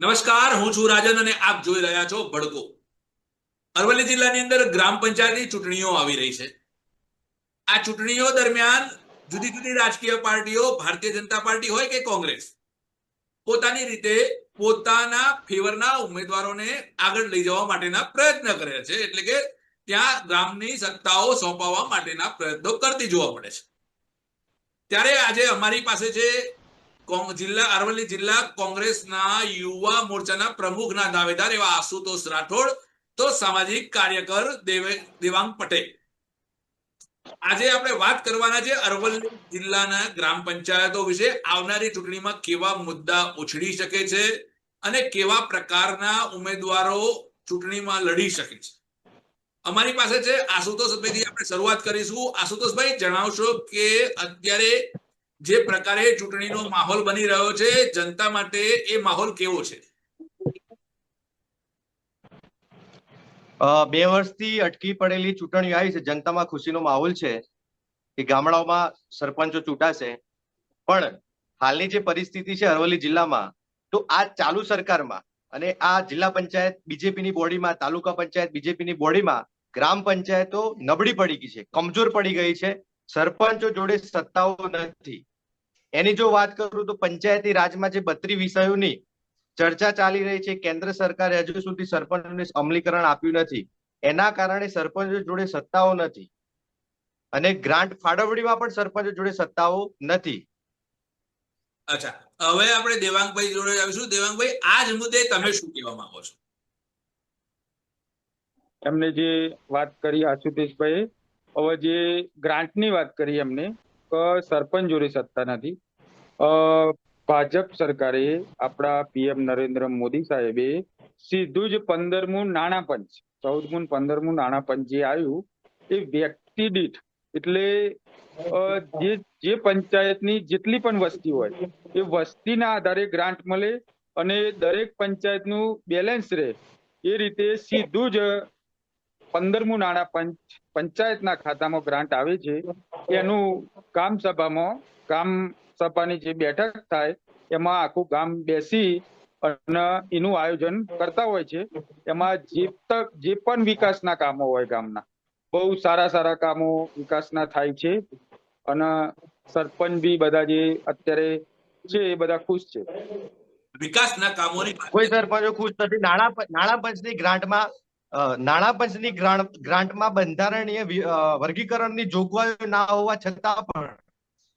નમસ્કાર, હું છું રાજન અને આપ જોઈ રહ્યા છો ભડકો. અરવલ્લી જિલ્લાની અંદર ગ્રામ પંચાયતની ચૂંટણીઓ આવી રહી છે. આ ચૂંટણીઓ દરમિયાન જુદી જુદી રાજકીય પાર્ટીઓ, ભારતીય જનતા પાર્ટી હોય કે કોંગ્રેસ, પોતાની રીતે પોતાના ફેવરના ઉમેદવારોને આગળ લઈ જવા માટેના પ્રયત્ન કરે છે. એટલે કે ત્યાં ગ્રામની સત્તાઓ સોંપાવવા માટેના પ્રયત્નો કરતી જોવા મળે છે. ત્યારે આજે અમારી પાસે છે જિલ્લા, અરવલ્લી જિલ્લા કોંગ્રેસના યુવા મોરચાના પ્રમુખના દાવેદાર એવા આશુતોષ રાઠોડ તો સામાજિક કાર્યકર દેવાંગ પટેલ. આજે આપણે વાત કરવાના છે અરવલ્લી જિલ્લાના ગ્રામ પંચાયતો વિશે. આવનારી ચૂંટણીમાં કેવા મુદ્દા ઉછળી શકે છે અને કેવા પ્રકારના ઉમેદવારો ચૂંટણીમાં લડી શકે છે? અમારી પાસે છે આશુતોષભાઈથી આપણે શરૂઆત કરીશું. આશુતોષભાઈ, જણાવશો કે અત્યારે જે પ્રકારે ચૂંટણીનો માહોલ બની રહ્યો છે, જનતા માટે એ માહોલ કેવો છે? બે વર્ષથી અટકી પડેલી ચૂંટણીઓ આવી છે, જનતામાં ખુશીનો માહોલ છે કે ગામડાઓમાં સરપંચો ચૂંટાશે. પણ હાલની જે પરિસ્થિતિ છે અરવલ્લી જિલ્લામાં, તો આ ચાલુ સરકારમાં અને આ જિલ્લા પંચાયત બીજેપીની બોડીમાં, તાલુકા પંચાયત બીજેપીની બોડીમાં, ગ્રામ પંચાયતો નબળી પડી ગઈ છે, કમજોર પડી ગઈ છે. સરપંચો જોડે સત્તાઓ નથી. એની જો વાત કરું તો પંચાયતી રાજમાં જે બત્રી વિષયોની ચર્ચા ચાલી રહી છે કેન્દ્ર સરકારે હજુ સુધી સરપંચોને અમલીકરણ આપ્યું નથી. એના કારણે સરપંચો જોડે સત્તાઓ નથી અને ગ્રાન્ટ ફાળવણીમાં પણ સરપંચો જોડે સત્તાઓ નથી. અચ્છા હવે આપણે દેવાંગભાઈ જોડે આવીશું. દેવાંગભાઈ આ જ મુદ્દે તમે શું કહેવા માંગો છો? એમને જે વાત કરી આશુતોષભાઈ હવે જે ગ્રાન્ટની વાત કરી એમને કે સરપંચ જોડે સત્તા નથી. ભાજપ સરકારે આપણા પીએમ નરેન્દ્ર મોદી સાહેબે સીધું જ પંદરમું નાણાં પંચ ચૌદમું પંદરમું નાણાં પંચ જે આવ્યું, એ વ્યક્તિ દીઠ, એટલે જે જે પંચાયતની જેટલી પણ વસ્તી હોય, એ વસ્તીના આધારે ગ્રાન્ટ મળે અને દરેક પંચાયતનું બેલેન્સ રહે, એ રીતે સીધું જ પંદરમું નાણાં પંચ પંચાયતના ખાતામાં ગ્રાન્ટ આવે છે, એનું કામ સભામાં ગામ સભાની જે બેઠક થાય એમાં આખું ગામ બેસી અને એનું આયોજન કરતા હોય છે. એમાં જે તક જે પણ વિકાસના કામો હોય ગામના. બહુ સારા સારા કામો વિકાસના થાય છે અને સરપંચ બી બધા જે અત્યારે છે એ બધા ખુશ છે. વિકાસના કામોની કોઈ સરપંચો ખુશ નથી. નાણાં નાણા પંચની ગ્રાન્ટમાં નાણા પંચની ગ્રાન્ટમાં બંધારણીય વર્ગીકરણની જોગવાઈઓ ના હોવા છતાં પણ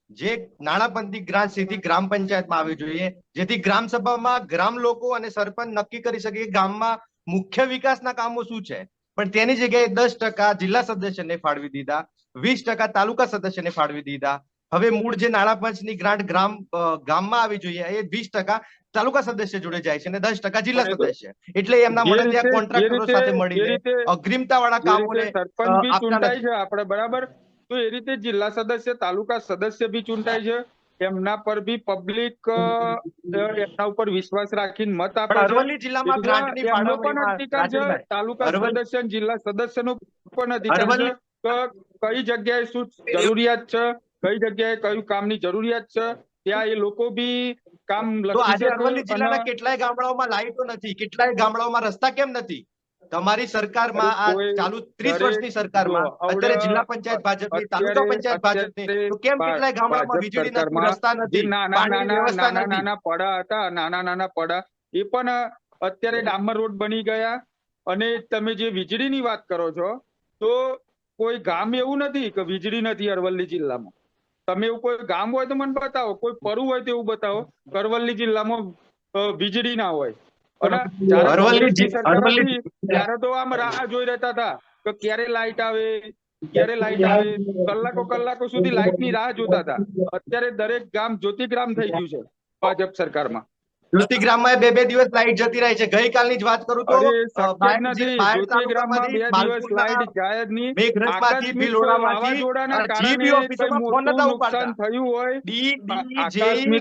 જે નાણાપંથી ગ્રાન્ટ સીધી ગ્રામ પંચાયતમાં આવવી જોઈએ. જેથી ગ્રામ સભામાં ગ્રામ લોકો અને સરપંચ નક્કી કરી શકે ગામમાં મુખ્ય વિકાસના કામો શું છે. પણ તેની જગ્યાએ દસ ટકા જિલ્લા સદસ્યને ફાળવી દીધા વીસ ટકા તાલુકા સદસ્યને ફાળવી દીધા. હવે મૂળ જે નાણાપંચની ગ્રાન્ટ ગ્રામ ગામમાં આવી જોઈએ એ વીસ ટકા તાલુકા સદસ્ય જોડે જાય છે અને દસ ટકા જિલ્લા સદસ્ય. એટલે એમના મળે મળતિયા કોન્ટ્રાક્ટરો સાથે મળી મળીને અગ્રિમતા વાળા કામોને આપણે બરાબર તો એ રીતે જિલ્લા સદસ્ય તાલુકા સદસ્ય બી ચૂંટાય છે. એમના પર બી પબ્લિક એમના ઉપર વિશ્વાસ રાખીને મત આપે છે. અરવલ્લી જિલ્લામાં ગ્રાન્ટની પણ અધિકાર છે. તાલુકા સદસ્ય જિલ્લા સદસ્યનો પણ અધિકાર છે. કઈ જગ્યાએ શું જરૂરિયાત છે? કઈ જગ્યાએ કયું કામની જરૂરિયાત છે? ત્યાં એ લોકો બી કામ લખી શકે અરવલ્લી જિલ્લાના કેટલાય ગામડાઓમાં લાઈટો નથી. કેટલાય ગામડાઓમાં રસ્તા કેમ નથી? તમારી સરકારમાં આ ચાલુ ત્રીસ વર્ષની સરકારમાં અત્યારે જિલ્લા પંચાયત ભાજપની તાલુકા પંચાયત ભાજપની કેમ કેટલાય ગામડામાં ભાજપ વીજળી રસ્તા નથી પાણીની નાના વ્યવસ્થા નથી. નાના પડા હતા નાના નાના પડા એ પણ અત્યારે ડામર રોડ બની ગયા. અને તમે જે વીજળીની વાત કરો છો તો કોઈ ગામ એવું નથી કે વીજળી નથી અરવલ્લી જિલ્લામાં. તમે એવું કોઈ ગામ હોય તો મને બતાવો કોઈ પરું હોય તો એવું બતાવો અરવલ્લી જિલ્લામાં વીજળી ના હોય. ત્યારે તો આમ રાહ જોઈ રહેતા હતા કે ક્યારે લાઈટ આવે ક્યારે લાઈટ આવે. કલાકો કલાકો સુધી લાઈટની રાહ જોતા હતા. અત્યારે દરેક ગામ જ્યોતિગ્રામ થઈ ગયું છે ભાજપ સરકારમાં. જ્યોતિગ્રામમાં બે બે દિવસ લાઈટ જતી રહી છે. ગઈકાલની જ વાત કરું તો મેઘરજમાંથી, ભિલોડામાંથી, ફોન નતા ઉપાડતા.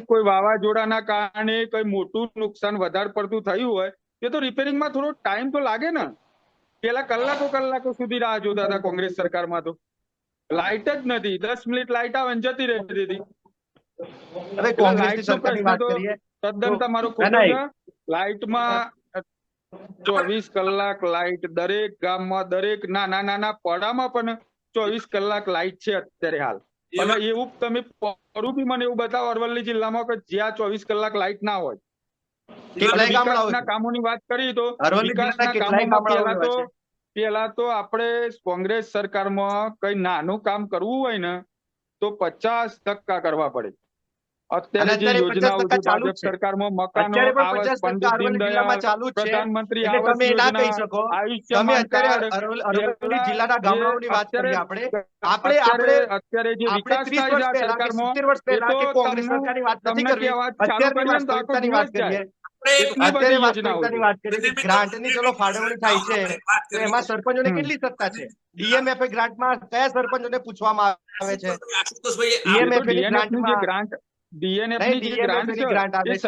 કોઈ વાવાઝોડાના કારણે કોઈ મોટું નુકસાન વધારે પડતું થયું હોય એ તો રિપેરિંગમાં થોડો ટાઈમ તો લાગે ને. પેલા કલાકો કલાકો સુધી રાહ જોતા હતા કોંગ્રેસ સરકારમાં તો. લાઈટ જ નથી. દસ મિનિટ લાઈટ આવે જતી રહેતી હતી. હવે કોંગ્રેસની સરકારની વાત કરીએ. તદ્દન તમારો ખોટો છે. લાઇટમાં ચોવીસ કલાક લાઇટ દરેક ગામમાં દરેક નાના નાના પડામાં પણ ચોવીસ કલાક લાઇટ છે અત્યારે હાલ. અને એવું તમે પરું બી મને એવું બતાવો અરવલ્લી જિલ્લામાં કે જ્યાં ચોવીસ કલાક લાઇટ ના હોય. વિકાસના કામોની વાત કરીએ તો વિકાસના કામોમાં પહેલા તો પેલા તો આપણે કોંગ્રેસ સરકારમાં કઈ નાનું કામ કરવું હોય ને તો પચાસ ટકા કરવા પડે. અત્યારે જે અત્યારે 50% યોજનાઓ છે. સરકારમાં મકાનો આવાસ પંડિત દીનદયાળ પ્રધાનમંત્રી આવાસ તમે ના યોજના આયુષ્યમાન કાર્ડ અરવલ્લી અરવલ્લી જિલ્લાના ગામડાઓની વાત કરીએ અત્યારે- આપણે આપણે અત્યારે અત્યારે જે વિકાસ થાય છે વર્ષ આ પહેલા કે સરકારમાં સિત્તેર વર્ષ પહેલા કે કોંગ્રેસ સરકારની વાત નથી કરવી. અત્યારની ને વાસ્તવિકતાની વાત કરીએ. અત્યારે વાસ્તવિકતાની વાત કરીએ. ગ્રાન્ટની ચલો ફાળવણી થાય છે. તો એમાં સરપંચોને કેટલી સત્તા છે? ડીએમએફ ગ્રાન્ટમાં કયા સરપંચોને પૂછવામાં આવે છે? ગ્રાન્ટમાં- DNF જે ગ્રાન્ટ છે એ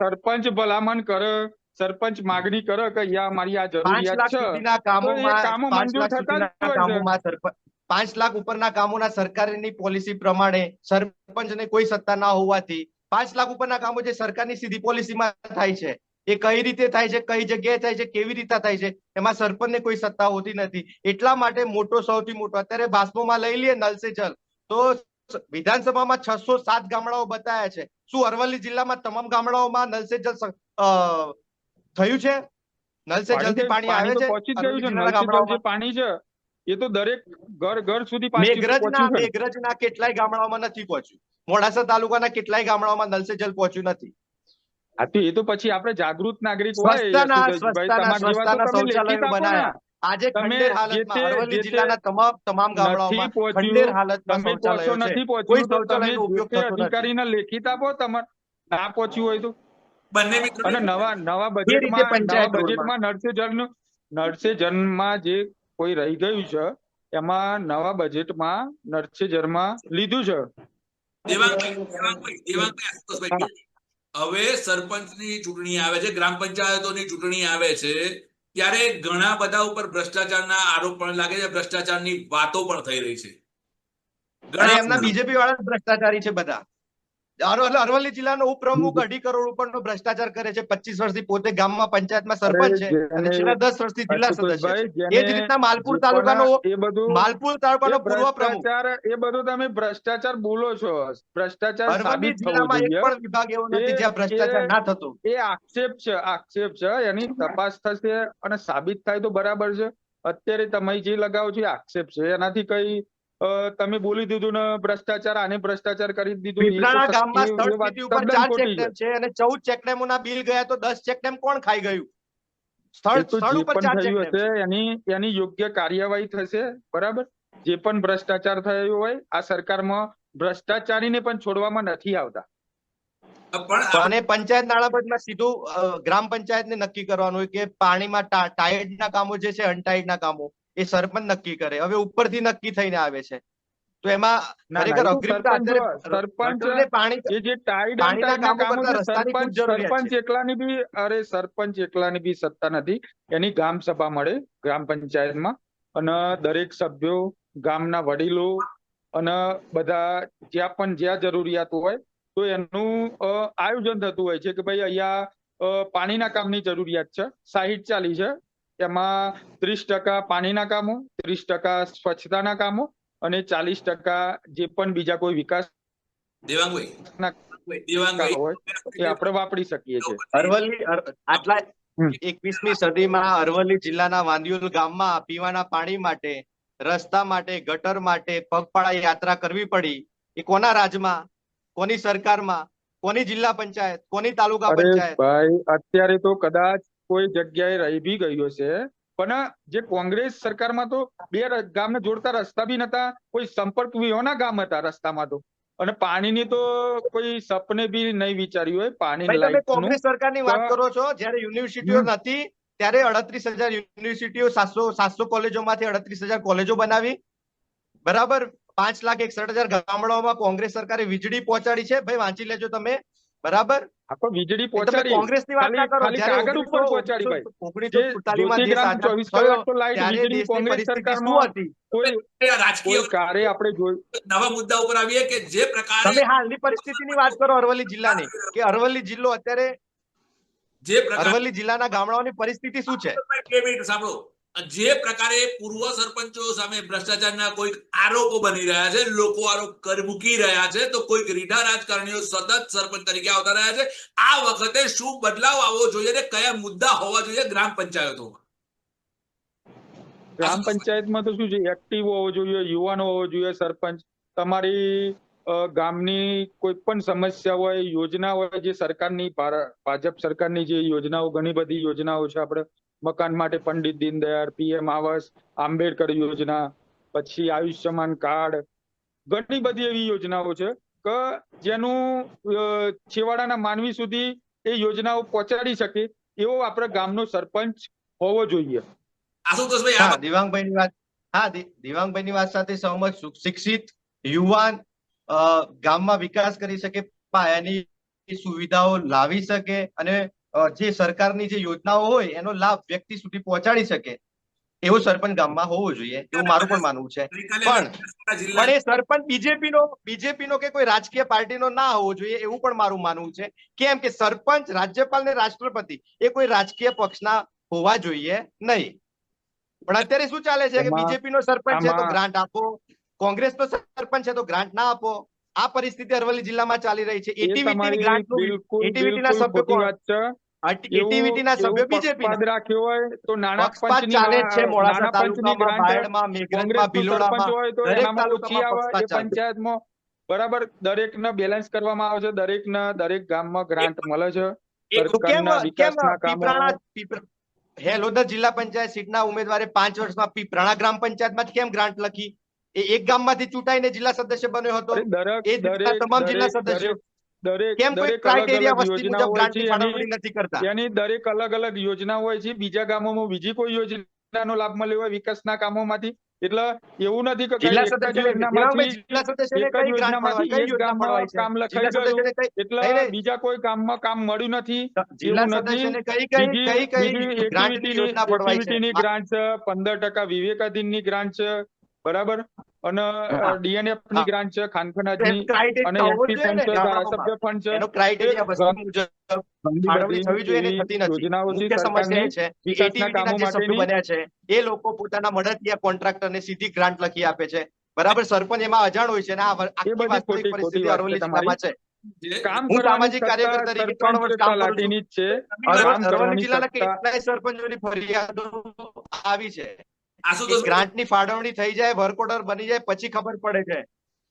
સરપંચ ભલામણ કરે સરપંચ માગણી કરે કે મારી આ જરૂરિયાત છે. કામો પાંચ મંજૂર લાખ થતા પાંચ ઉપરના કામોના સરકારની પોલિસી પ્રમાણે સરપંચને કોઈ સત્તા ના હોવાથી પાંચ લાખ ઉપરના કામો જે સરકારની સીધી પોલિસીમાં થાય છે એ કઈ રીતે થાય છે કઈ જગ્યાએ થાય છે કેવી રીતે થાય છે એમાં સરપંચને કોઈ સત્તા હોતી નથી. એટલા માટે મોટો સૌથી મોટો અત્યારે બાષ્પોમાં લઈ લઈએ નલ સે જલ. તો વિધાનસભામાં છસો સાત ગામડાઓ બતાવ્યા છે. શું અરવલ્લી જિલ્લામાં તમામ ગામડાઓમાં નલ સે જલ થયું છે? નલ સે જલથી પાણી આવે છે? પહોંચી ગયું જે પાણી છે એ તો દરેક ઘર ઘર સુધી મેઘરજના મેઘરજના કેટલાય ગામડાઓમાં નથી પહોંચ્યું. મોડાસા તાલુકાના કેટલાય ગામડાઓમાં નલ સે જલ પહોંચ્યું નથી. હા તો એ તો પછી આપણે જાગૃત નાગરિક હોય આજે ખંડેર જે હાલતમાં અરવલ્લી જિલ્લાના તમામ તમામ ગામડાઓમાં ખંડેર હાલતમાં શૌચાલયો છે. નથી કોઈ શૌચાલયનો ઉપયોગ થતો નથી. અધિકારીને લેખિત આપો તમારે ના પહોંચ્યું હોય તો. બંને મિત્રો અને નવા નવા બજેટમાં નવા બજેટમાં નળસે જળનું નળસે જળમાં જે કોઈ રહી ગયું છે એમાં નવા બજેટમાં નળસે જળમાં લીધું છે. દેવાંગભાઈ દેવાંગભાઈ દેવાંગભાઈ આશુતોષભાઈ હવે સરપંચની ચૂંટણી આવે છે ગ્રામ પંચાયતોની ચૂંટણી આવે છે ત્યારે ઘણા બધા ઉપર ભ્રષ્ટાચારના આરોપ પણ લાગે છે ભ્રષ્ટાચારની વાતો પણ થઈ રહી છે. ઘણા એમના બીજેપી વાળા ભ્રષ્ટાચારી છે બધા. અરવલ્લી જિલ્લાનો ઉપપ્રમુખ અઢી કરોડ ઉપરનો ભ્રષ્ટાચાર કરે છે પચીસ વર્ષથી પોતે ગામમાં પંચાયતમાં સરપંચ છે અને છેલ્લા દસ વર્ષથી જિલ્લા સદસ્ય છે. એ જ રીતના માલપુર તાલુકાનો માલપુર તાલુકાનો પૂર્વ પ્રમુખ. એ બધું તમે ભ્રષ્ટાચાર બોલો છો. ભ્રષ્ટાચાર અરવલ્લી જિલ્લામાં એક પણ વિભાગ એવો નથી જ્યાં ભ્રષ્ટાચાર ના થતો. એ આક્ષેપ છે આક્ષેપ છે. એની તપાસ થશે અને સાબિત થાય તો બરાબર છે. અત્યારે તમે જે લગાવો છો એ આક્ષેપ છે. એનાથી કઈ તમે બોલી દીધું ને ભ્રષ્ટાચાર આને ભ્રષ્ટાચાર કરી દીધું સત્ય- ગામમાં સ્થળ સ્થિતિ ઉપર ચાર ચેકડેમ છે. અને ચૌદ ચેકડેમોના બિલ ગયા તો દસ ચેકડેમ કોણ ખાઈ ગયું? સ્થળ સ્થળ ઉપર ચાર ચેકડેમ છે. એની એની યોગ્ય કાર્યવાહી થશે બરાબર? જે પણ ભ્રષ્ટાચાર થયો હોય આ સરકારમાં ભ્રષ્ટાચારીને પણ છોડવામાં નથી આવતા. પણ અને પંચાયત નાણાપંચમાં સીધું ગ્રામ પંચાયતને નક્કી કરવાનું હોય કે પાણીમાં ટાયર્ડના કામો જે છે અનટાયર્ડના કામો. એ સરપંચ નક્કી કરે. હવે ઉપરથી નક્કી થઈને આવે છે. તો એમાં ખરેખર સરપંચ સરપંચ પાણી જે ટાઈડ સરપંચ સરપંચ એકલાની બી અરે સરપંચ એકલાની બી સત્તા નથી એની ગ્રામ સભા મળે ગ્રામ પંચાયતમાં. અને દરેક સભ્યો ગામના વડીલો અને બધા જ્યાં પણ જ્યાં જરૂરિયાત હોય તો એનું આયોજન થતું હોય છે કે ભાઈ અહીંયા પાણીના કામની જરૂરિયાત છે સાહીઠ ચાલી છે એમાં ત્રીસ ટકા પાણીના કામો ત્રીસ ટકા સ્વચ્છતાના કામો અને ચાલીસ ટકા જે પણ બીજા કોઈ વિકાસ દેવાંગભાઈ ના દેવાંગભાઈ હોય એ આપણે વાપરી શકીએ છીએ. અરવલ્લી અર- આટલા. એકવીસમી સદીમાં અરવલ્લી જિલ્લાના વાંદિયુલ ગામમાં પીવાના પાણી માટે રસ્તા માટે ગટર માટે પગપાળા યાત્રા કરવી પડી. એ કોના રાજમાં? કોની સરકારમાં? કોની જિલ્લા પંચાયત? કોની તાલુકા પંચાયત? ભાઈ અત્યારે તો કદાચ કોઈ જગ્યાએ રહી બી ગયો છે પણ જે કોંગ્રેસ સરકારમાં તો બે ગામને જોડતા રસ્તા બી નતા કોઈ સંપર્ક વિહોના ગામ હતા રસ્તામાં તો. અને પાણીની તો કોઈ સપને બી નહીં વિચાર્યું હોય પાણી તમે કોંગ્રેસ સરકારની વાત કરો છો જ્યારે યુનિવર્સિટીઓ નથી ત્યારે અડત્રીસ હજાર યુનિવર્સિટીઓ સાતસો સાતસો કોલેજોમાંથી અડત્રીસ હજાર કોલેજો બનાવી. બરાબર? પાંચ લાખ એકસઠ હજાર ગામડાઓમાં કોંગ્રેસ સરકારે વીજળી પહોંચાડી છે. ભાઈ વાંચી લેજો તમે. બરાબર? વીજળી પહોંચાડી. કોંગ્રેસની વાત ના કરો. કાગળ ઉપર ભાઈ. કોંગ્રેસ સરકારમાં કોઈ રાજકીય કાર્ય આપણે જોયું. નવા મુદ્દા ઉપર આવીએ કે જે પ્રકારે તમે હાલની પરિસ્થિતિની વાત કરો અરવલ્લી જિલ્લાની. કે અરવલ્લી જિલ્લો અત્યારે જે અરવલ્લી જિલ્લાના ગામડાઓની પરિસ્થિતિ શું છે? સાંભળો. જે પ્રકારે પૂર્વ સરપંચો સામે ભ્રષ્ટાચારના કોઈક આરોપો બની રહ્યા છે, લોકો આરોપ કર મૂકી રહ્યા છે, તો કોઈક રીઢા રાજકારણીઓ સતત સરપંચ તરીકે આવતા રહ્યા છે. આ વખતે શું બદલાવ આવવો જોઈએ ને કયા મુદ્દા હોવા જોઈએ ગ્રામ પંચાયતોમાં? ગ્રામ પંચાયતમાં તો શું છે, એક્ટિવ હોવો જોઈએ, યુવાનો હોવો જોઈએ, સરપંચ. તમારી ગામની કોઈ પણ સમસ્યા હોય, યોજના હોય જે સરકારની ભાજપ સરકારની જે યોજનાઓ, ઘણી બધી યોજનાઓ છે આપણે મકાન માટે પંડિત દીનદયાળ પીએમ આવાસ આંબેડકર યોજના પછી આયુષ્યમાન કાર્ડ ઘણી બધી એવી યોજનાઓ છે કે જેનું છેવાડાના માનવી સુધી એ યોજનાઓ પહોંચાડી શકે એવો આપણે ગામનો સરપંચ હોવો જોઈએ. આશુતોષભાઈ હા આ દિવાંગભાઈની વાત હા દિ- દિવાંગભાઈની વાત સાથે સહમત શિક્ષિત યુવાન અ, ગામમાં વિકાસ કરી શકે પાયાની સુવિધાઓ લાવી શકે અને જે સરકારની જે યોજનાઓ હોય એનો લાભ વ્યક્તિ સુધી પહોંચાડી શકે. એવો સરપંચ ગામમાં હોવો જોઈએ એવું મારું પણ માનવું છે. પણ- પણ એ સરપંચ બીજેપી નો બીજેપી નો કે કોઈ રાજકીય પાર્ટીનો ના હોવો જોઈએ એવું પણ મારું માનવું છે. કેમ કે સરપંચ રાજ્યપાલ ને રાષ્ટ્રપતિ એ કોઈ રાજકીય પક્ષના હોવા જોઈએ નહીં. પણ અત્યારે શું ચાલે છે કે બીજેપી નો સરપંચ છે તો ગ્રાન્ટ આપો કોંગ્રેસ નો સરપંચ છે તો ગ્રાન્ટ ના આપો. આ પરિસ્થિતિ અરવલ્લી જિલ્લામાં ચાલી રહી છે. એટીવીટી ગ્રાન્ટનું એટીવીટી ના સભ્યો ના સભ્ય બીજેપી હોય તો નાના પંચ ચાલે છે મોડાસા તાલુકામાં બાયડમાં મેઘરજમાં ભિલોડામાં દરેક તાલુકામાં. પંચાયતમાં બરાબર દરેકને બેલેન્સ કરવામાં આવે છે દરેકને દરેક ગામમાં ગ્રાન્ટ મળે છે હેલોદર જિલ્લા પંચાયત સીટના ઉમેદવારે પાંચ વર્ષમાં પીપરાણા ગ્રામ પંચાયતમાં કેમ ગ્રાન્ટ લખી? એ એક ગામમાંથી ચૂંટાઈને જિલ્લા સદસ્ય બન્યો હતો. એ દરેક તમામ જિલ્લા સદસ્યો કેમ કોઈ ક્રાઇટેરિયા વસ્તી મુજબ ગ્રાન્ટની એની ફાળવણી નથી કરતા? એની દરેક અલગ અલગ યોજના હોય છે બીજા ગામોમાં બીજી કોઈ યોજનાનો લાભ મળ્યો હોય વિકાસના કામોમાંથી? એટલે એવું નથી કે જિલ્લા કામ લખાઈ ગયું એટલે. બીજા કોઈ કામમાં કામ મળ્યું નથી એવું નથી. ગ્રાન્ટ પંદર ટકા વિવેકાધીનની ગ્રાન્ટ છે. બરાબર? અને. ડીએનએફની ગ્રાન્ટ છે ખાન તો અને જોઈએ ફંડ છે ધારાસભ્ય ફંડ છે. એનો ક્રાઇટેરિયા વસ્તુ મુજબ ફાળવણી થવી જોઈએ ને થતી નથી. યોજનાઓ છે મુખ્ય સમસ્યા છે કે વિકાસના ના જે સભ્યો બન્યા છે એ લોકો પોતાના મળતિયા કોન્ટ્રાક્ટરને સીધી ગ્રાન્ટ લખી આપે છે. બરાબર સરપંચ એમાં અજાણ હોય છે ને આ વ- આખી વાસ્તવિક ખોટી- ખોટી પરિસ્થિતિ અરવલ્લી છે જિલ્લામાં છે. કામ હું સામાજિક કાર્યકર તરીકે ત્રણ વર્ષ કામ કરું જ છે. અરવલ્લી કામ અરવલ્લી કરવાની જિલ્લાના કેટલાય સરપંચોની ફરિયાદો આવી છે. કે ની ફાળવણી થઈ જાય વર્ક ઓર્ડર બની જાય પછી ખબર પડે છે.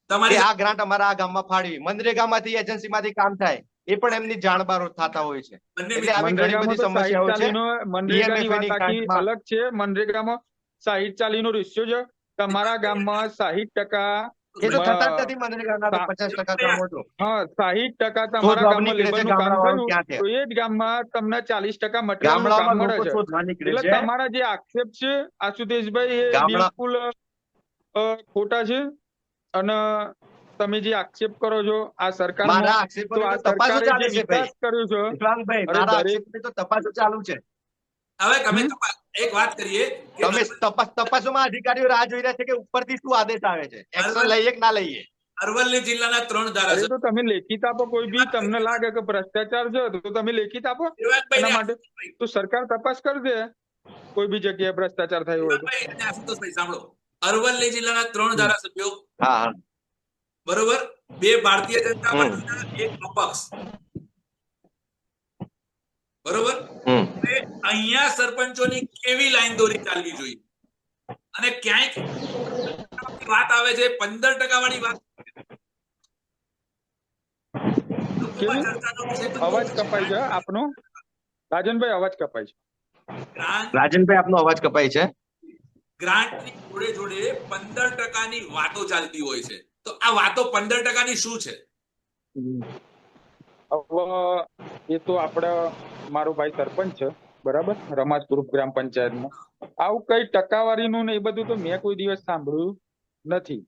તમારી આ ગ્રાન્ટ અમારા આ ગામમાં ફાળવી. મનરેગામાંથી એજન્સીમાંથી કામ થાય. એ પણ એમની જાણબારો થતા હોય છે. એટલે આવી ઘણી મનરેગામાં બધી સમસ્યાઓ છે. ચાલીનો મનરેગાની. અલગ છે. મનરેગામાં સાહીઠ ચાલીનો રેશિયો છે. તમારા ગામમાં સાહીઠ ટકા એ તો થતા જ નથી મનરેગાના પચાસ ટકા કામો તો હા સાહીઠ ટકા તમારા ગામમાં લેબરનું કામ ગામડાઓમાં થયું ક્યાં છે? તો એ જ ગામમાં તમને ચાલીસ ટકા મટીરિયલનું કામ મળે છે. એટલે તમારા જે આક્ષેપ છે આશુતોષભાઈ એ બિલકુલ ખોટા છે. અને તમે જે આક્ષેપ કરો છો આ સરકારનો મારા તો આ તપાસ ચાલે છે ભાઈ. કર્યો છે મારા તો તપાસો ચાલુ છે. હવે તમે તપાસ- એક વાત કરીએ તમે તપાસ તપાસમાં અધિકારીઓ રાહ જોઈ રહ્યા છે કે ઉપરથી શું આદેશ આવે છે? એક્શન લઈએ કે ના લઈએ? અરવલ્લી જિલ્લાના ત્રણ ધારાસભ્યો તો તમે લેખિત આપો કોઈ બી તમને લાગે કે ભ્રષ્ટાચાર છે તો તમે લેખિત આપો. એના માટે તો સરકાર તપાસ કરજે. કોઈ બી જગ્યાએ ભ્રષ્ટાચાર થયો હોય આશુતોષભાઈ સાંભળો. અરવલ્લી જિલ્લાના ત્રણ ધારાસભ્યો હા હા. બરોબર? બે ભારતીય જનતા પાર્ટીના એક અપક્ષ. બરોબર? અહીંયા સરપંચોની કેવી લાઈન દોરી ચાલવી જોઈએ? અને ક્યાંક વાત આવે છે પંદર ટકા વાળી વાત અવાજ કપાય છે આપનો? રાજનભાઈ અવાજ કપાય છે. ગ્રાન્ટ રાજનભાઈ આપનો અવાજ કપાય છે? ગ્રાન્ટની જોડે જોડે પંદર ટકાની વાતો ચાલતી હોય છે. તો આ વાતો પંદર ટકાની શું છે? હવે એ તો આપડે મારો ભાઈ સરપંચ છે. બરાબર? રમાજપુર ગ્રામ પંચાયતમાં. આવું કઈ ટકાવારીનું ને એ બધું તો મેં કોઈ દિવસ સાંભળ્યું નથી.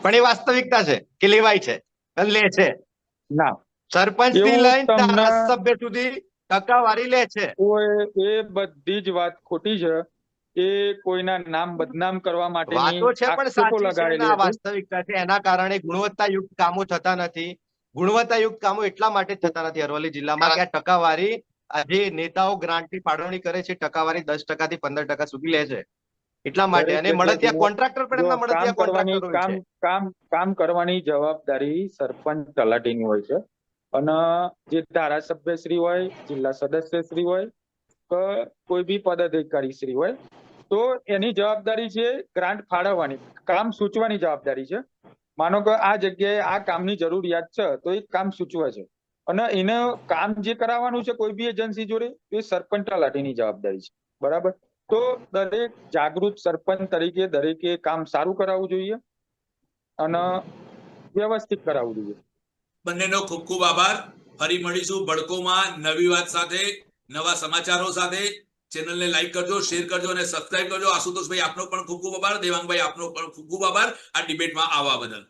પણ એ વાસ્તવિકતા છે કે લેવાય છે લે છે. ના. સરપંચથી લઈને ધારાસભ્ય સુધી ટકાવારી લે છે. એ બધી જ વાત ખોટી છે એ કોઈના નામ બદનામ કરવા માટે વાતો છે પણ સાચી છે. વાસ્તવિકતા છે. એના કારણે ગુણવત્તાયુક્ત કામો થતા નથી. ગુણવત્તાયુક્ત કામો એટલા માટે થતા નથી. અરવલ્લી જિલ્લામાં કે આ ટકાવારી જે નેતાઓ ગ્રાન્ટની ફાળવણી કરે છે. ટકાવારી દસ ટકા થી પંદર ટકા સુધી લે છે. એટલા માટે અને મળતિયા કોન્ટ્રાક્ટર પણ એમના મળતિયા કોન્ટ્રાક્ટર કામ કામ કામ કરવાની જવાબદારી સરપંચ તલાટીની હોય છે. અને જે ધારાસભ્ય શ્રી હોય જિલ્લા સદસ્ય શ્રી હોય કે કોઈ બી પદાધિકારી શ્રી હોય તો એની જવાબદારી છે ગ્રાન્ટ ફાળવવાની. કામ સૂચવાની જવાબદારી છે. માનો કે આ જગ્યાએ આ કામની જરૂરિયાત છે, તો એ કામ સૂચવે છે. અને એને કામ જે કરાવવાનું છે કોઈ બી એજન્સી જોડે, એ સરપંચ તલાટીની જવાબદારી છે. બરાબર? તો દરેક જાગૃત સરપંચ તરીકે દરેકે કામ સારું કરાવવું જોઈએ અને વ્યવસ્થિત કરાવવું જોઈએ. બંનેનો ખૂબ ખૂબ આભાર. ફરી મળીશું ભડકોમાં નવી વાત સાથે, નવા સમાચારો સાથે. ચેનલને લાઈક કરજો શેર કરજો અને સબસ્ક્રાઇબ કરજો. આશુતોષભાઈ આપનો પણ ખૂબ ખૂબ આભાર. દેવાંગભાઈ આપનો પણ ખૂબ ખૂબ આભાર. આ ડિબેટમાં આવવા બદલ.